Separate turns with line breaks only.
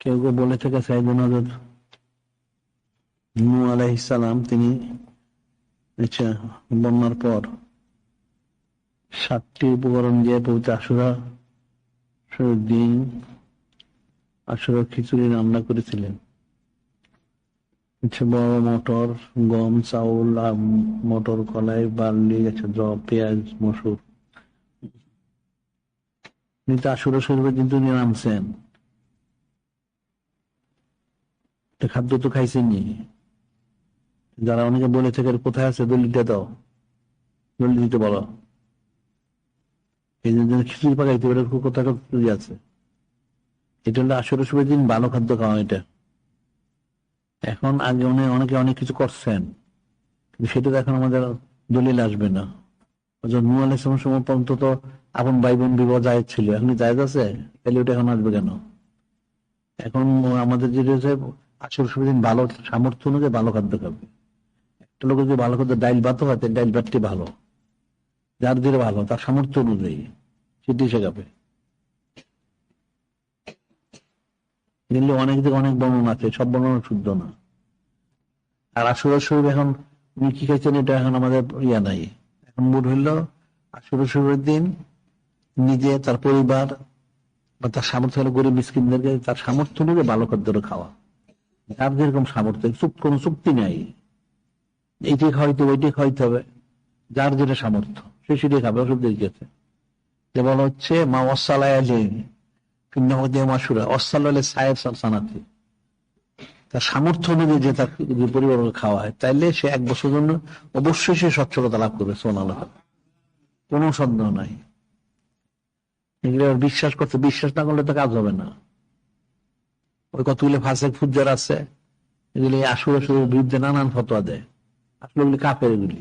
কেউ কেউ বলে থেকে সাইদুল হজরত নু আলাইসালাম তিনি আচ্ছা বন্যার পর সাতটি উপকরণ দিয়ে পবিত্র আশুরা দিন আশুরা খিচুড়ি রান্না করেছিলেন। হচ্ছে বড় মটর, গম, চাউল মটর, কলাই, বার্লি আছে জব, পেঁয়াজ, মসুর। কিন্তু আশুরা শরীফের কিন্তু তিনি নামছেন তো খাদ্য তো খাইছেননি যারা অনেকে বলে থেকে কোথায় আছে? দলিলটা দাও। দলিল দিতে বলো। এই জন্য খিচুড়ি পাকাইতে পারে কোথায় কোথায় আছে। এটা হলো আসলে সবাই দিন ভালো খাদ্য খাওয়া এটা। এখন আগে অনেক অনেকে অনেক কিছু করছেন, কিন্তু সেটা এখন আমাদের দলিল আসবে না। আপন ভাই বোন বিবাহ জায়েজ ছিল। এখন জায়েজ আছে? তাহলে ওটা এখন আসবে কেন? এখন আমাদের যেটা আসল সুবিধা ভালো সামর্থ্য অনুযায়ী ভালো খাদ্য খাবে। একটা লোক যদি ভালো খাদ্য ডাইল ভাতও তাহলে ডাইল ভাতটি ভালো। যার দিলে ভালো, তার সামর্থ্য অনুযায়ী সেটি সে খাবে। কিন্তু অনেক দিকে অনেক বর্ণনা আছে, সব বর্ণনা শুদ্ধ না। আর আসুর শরীর এখন উনি কি খাইছেন এটা এখন আমাদের ইয়া নাই। এখন মুড হইল আসুর শরীরের দিন, নিজে, তার পরিবার বা তার সামর্থ্য হলো গরিব মিসকিনদেরকে, তার সামর্থ্য অনুযায়ী ভালো খাদ্য খাওয়া। যার যেরকম সামর্থ্য, চুপ, কোনো চুক্তি নাই। এইটি খাওয়াইতে ওইটি খাওয়াইতে হবে। যার যেটা সামর্থ্য, সে সেটাই খাবে দিয়ে গেছে যে বলা হচ্ছে, মা ওসালায় মাসুরা অসালে সাহেব সানাতি। তার সামর্থ্য অনুযায়ী যে তার পরিবারকে খাওয়া হয়, তাইলে সে এক বছর জন্য অবশ্যই সে স্বচ্ছলতা লাভ করবে কোনো সন্দেহ নাই। বিশ্বাস করতে, বিশ্বাস না করলে তো কাজ হবে না। ওই কতগুলি ফাঁসেক ফুজার আছে। এগুলি আসুর আসুর বিরুদ্ধে নানান ফতোয়া দেয়। আসলে কাপের এগুলি